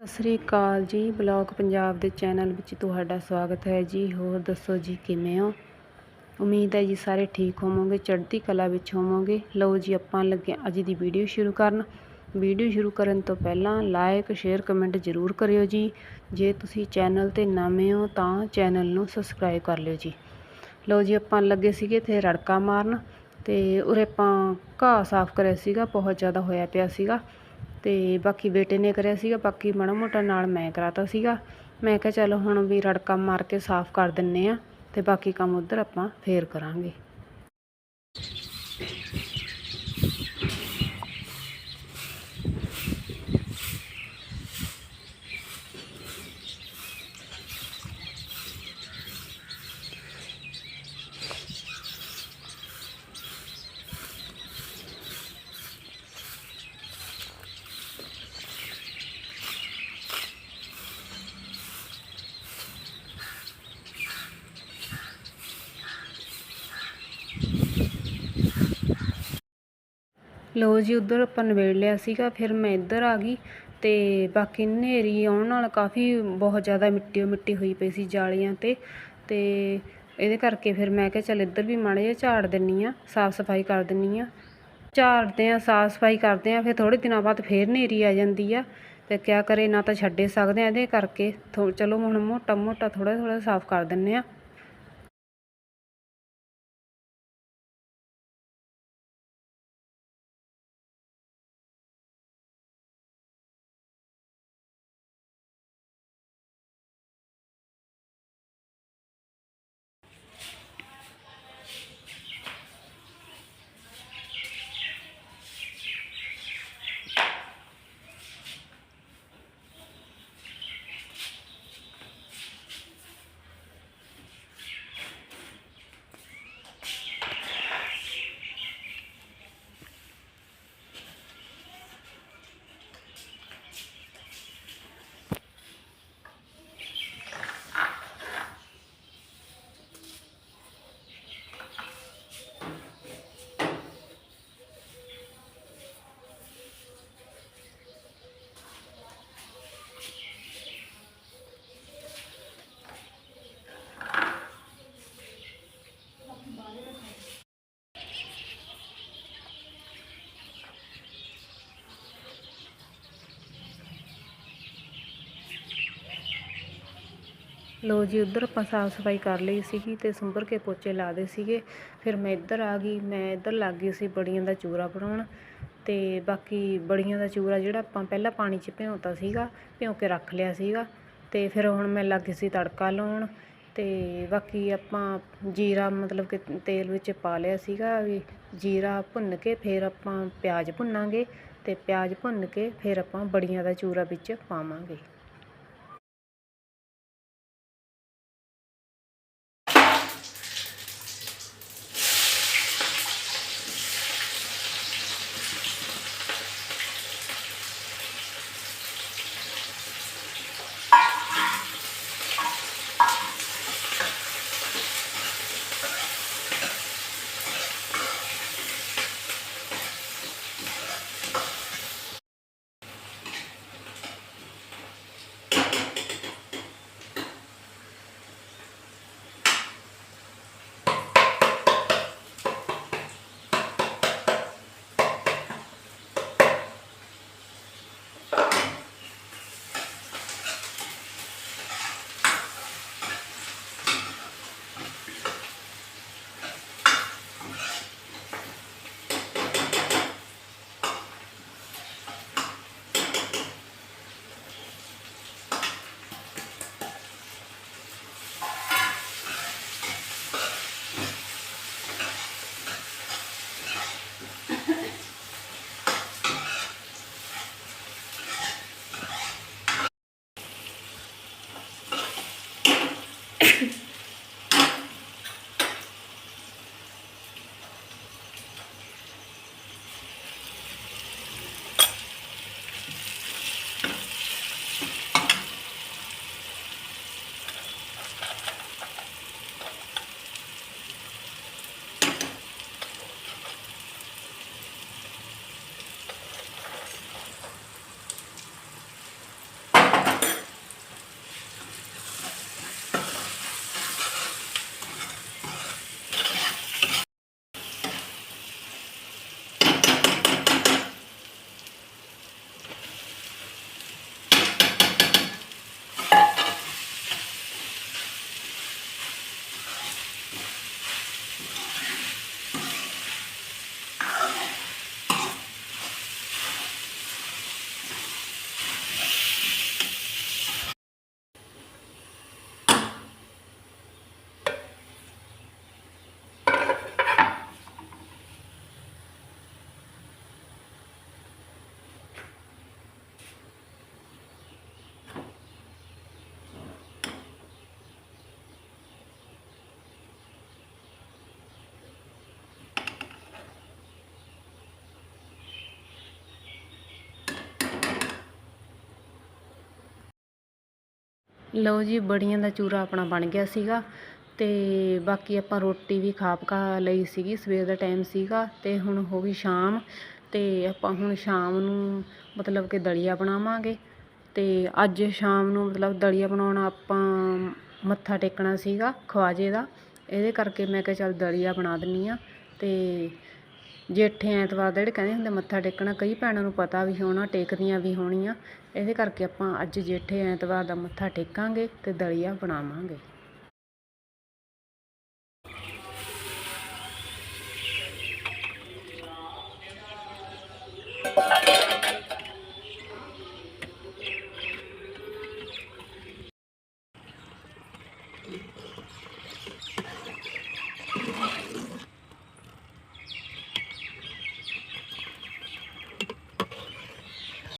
ਸਤਿ ਸ੍ਰੀ ਅਕਾਲ ਜੀ, ਬਲੌਗ ਪੰਜਾਬ ਦੇ ਚੈਨਲ ਵਿੱਚ ਤੁਹਾਡਾ ਸਵਾਗਤ ਹੈ ਜੀ। ਹੋਰ ਦੱਸੋ ਜੀ, ਕਿਵੇਂ ਹੋ? ਉਮੀਦ ਹੈ ਜੀ ਸਾਰੇ ਠੀਕ ਹੋਵੋਗੇ, ਚੜ੍ਹਦੀ ਕਲਾ ਵਿੱਚ ਹੋਵੋਗੇ। ਲਓ ਜੀ, ਆਪਾਂ ਲੱਗੇ ਅੱਜ ਦੀ ਵੀਡੀਓ ਸ਼ੁਰੂ ਕਰਨ। ਵੀਡੀਓ ਸ਼ੁਰੂ ਕਰਨ ਤੋਂ ਪਹਿਲਾਂ ਲਾਈਕ ਸ਼ੇਅਰ ਕਮੈਂਟ ਜ਼ਰੂਰ ਕਰਿਓ ਜੀ। ਜੇ ਤੁਸੀਂ ਚੈਨਲ ਤੇ ਨਵੇਂ ਹੋ ਤਾਂ ਚੈਨਲ ਨੂੰ ਸਬਸਕ੍ਰਾਈਬ ਕਰ ਲਿਓ ਜੀ। ਲਓ ਜੀ, ਆਪਾਂ ਲੱਗੇ ਸੀਗੇ ਇੱਥੇ ਰੜਕਾ ਮਾਰਨ ਤੇ ਉਰੇ ਆਪਾਂ ਘਾਹ ਸਾਫ਼ ਕਰਿਆ ਸੀਗਾ, ਬਹੁਤ ਜ਼ਿਆਦਾ ਹੋਇਆ ਪਿਆ ਸੀਗਾ। ਤੇ ਬਾਕੀ ਬੇਟੇ ਨੇ ਕਰਿਆ ਸੀਗਾ, ਬਾਕੀ ਮਾੜਾ ਮੋਟਾ ਨਾਲ ਮੈਂ ਕਰਾਤਾ ਸੀਗਾ। ਮੈਂ ਕਿਹਾ ਚਲੋ ਹੁਣ ਵੀ ਰੜਕਾ ਮਾਰ ਕੇ ਸਾਫ਼ ਕਰ ਦਿੰਨੇ ਆ ਤੇ ਬਾਕੀ ਕੰਮ ਉਧਰ ਆਪਾਂ ਫੇਰ ਕਰਾਂਗੇ। ਲਓ ਜੀ, ਉਧਰ ਆਪਾਂ ਨਿਬੇੜ ਲਿਆ ਸੀਗਾ, ਫਿਰ ਮੈਂ ਇੱਧਰ ਆ ਗਈ ਤੇ ਬਾਕੀ ਹਨੇਰੀ ਆਉਣ ਨਾਲ ਕਾਫੀ ਬਹੁਤ ਜ਼ਿਆਦਾ ਮਿੱਟੀ ਮਿੱਟੀ ਹੋਈ ਪਈ ਸੀ ਜਾਲੀਆਂ ਤੇ ਤੇ ਇਹਦੇ ਕਰਕੇ ਫਿਰ ਮੈਂ ਕਿਹਾ ਚੱਲ ਇੱਧਰ ਵੀ ਮਾੜਾ ਜਿਹਾ ਝਾੜ ਦਿੰਨੀ ਆ, ਸਾਫ਼ ਸਫ਼ਾਈ ਕਰ ਦਿੰਨੀ ਆ। ਝਾੜਦੇ ਆ ਸਾਫ਼ ਸਫ਼ਾਈ ਕਰਦੇ ਆ ਫਿਰ ਥੋੜੇ ਦਿਨਾਂ ਬਾਅਦ ਫੇਰ ਹਨੇਰੀ ਆ ਜਾਂਦੀ ਆ ਤੇ ਕਿਆ ਕਰੇ ਨਾ ਤਾਂ ਛੱਡੇ ਸਕਦੇ ਆ ਇਹਦੇ ਕਰਕੇ ਥੋ, ਚਲੋ ਹੁਣ ਮੋਟਾ ਮੋਟਾ ਥੋੜਾ ਥੋੜਾ ਸਾਫ਼ ਕਰ ਦਿੰਨੇ ਆ। ਲੋ ਜੀ, ਉਧਰ ਆਪਾਂ ਸਾਫ਼ ਸਫ਼ਾਈ ਕਰ ਲਈ ਸੀਗੀ ਤੇ ਸੁੰਬਰ ਕੇ ਪੋਚੇ ਲਾ ਦੇ ਸੀਗੇ। ਫਿਰ ਮੈਂ ਇੱਧਰ ਆ ਗਈ, ਮੈਂ ਇੱਧਰ ਲੱਗ ਗਈ ਸੀ ਬੜੀਆਂ ਦਾ ਚੂਰਾ ਬਣਾਉਣ ਤੇ ਬਾਕੀ ਬੜੀਆਂ ਦਾ ਚੂਰਾ ਜਿਹੜਾ ਆਪਾਂ ਪਹਿਲਾਂ ਪਾਣੀ 'ਚ ਭਿਉਂਤਾ ਸੀਗਾ, ਭਿਉਂ ਕੇ ਰੱਖ ਲਿਆ ਸੀਗਾ ਤੇ ਫਿਰ ਹੁਣ ਮੈਂ ਲੱਗ ਗਈ ਸੀ ਤੜਕਾ ਲਾਉਣ ਤੇ ਬਾਕੀ ਆਪਾਂ ਜੀਰਾ ਮਤਲਬ ਕਿ ਤੇਲ ਵਿੱਚ ਪਾ ਲਿਆ ਸੀਗਾ ਵੀ ਜੀਰਾ ਭੁੰਨ ਕੇ ਫਿਰ ਆਪਾਂ ਪਿਆਜ਼ ਭੁੰਨਾਂਗੇ ਤੇ ਪਿਆਜ਼ ਭੁੰਨ ਕੇ ਫਿਰ ਆਪਾਂ ਬੜੀਆਂ ਦਾ ਚੂਰਾ ਵਿੱਚ ਪਾਵਾਂਗੇ। ਲਓ ਜੀ, ਬੜੀਆਂ ਦਾ ਚੂਰਾ ਆਪਣਾ ਬਣ ਗਿਆ ਸੀਗਾ ਤੇ ਬਾਕੀ ਆਪਾਂ ਰੋਟੀ ਵੀ ਖਾ ਪਕਾ ਲਈ ਸੀਗੀ, ਸਵੇਰ ਦਾ ਟਾਈਮ ਸੀਗਾ ਤੇ ਹੁਣ ਹੋ ਗਈ ਸ਼ਾਮ ਤੇ ਆਪਾਂ ਹੁਣ ਸ਼ਾਮ ਨੂੰ ਮਤਲਬ ਕਿ ਦਲੀਆ ਬਣਾਵਾਂਗੇ ਤੇ ਅੱਜ ਸ਼ਾਮ ਨੂੰ ਮਤਲਬ ਦਲੀਆ ਬਣਾਉਣਾ ਆਪਾਂ ਮੱਥਾ ਟੇਕਣਾ ਸੀਗਾ ਖਵਾਜੇ ਦਾ, ਇਹਦੇ ਕਰਕੇ ਮੈਂ ਕਿਹਾ ਚੱਲ ਦਲੀਆ ਬਣਾ ਦਿੰਨੀ ਆ ਤੇ ਜੇਠੇ ਐਤਵਾਰ ਦਾ ਜਿਹੜੇ ਕਹਿੰਦੇ ਹੁੰਦੇ ਮੱਥਾ ਟੇਕਣਾ, ਕਈ ਭੈਣਾਂ ਨੂੰ ਪਤਾ ਵੀ ਹੋਣਾ, ਟੇਕਦੀਆਂ ਵੀ ਹੋਣੀਆਂ। ਇਹਦੇ ਕਰਕੇ ਆਪਾਂ ਅੱਜ ਜੇਠੇ ਐਤਵਾਰ ਦਾ ਮੱਥਾ ਟੇਕਾਂਗੇ ਅਤੇ ਦਲੀਆ ਬਣਾਵਾਂਗੇ।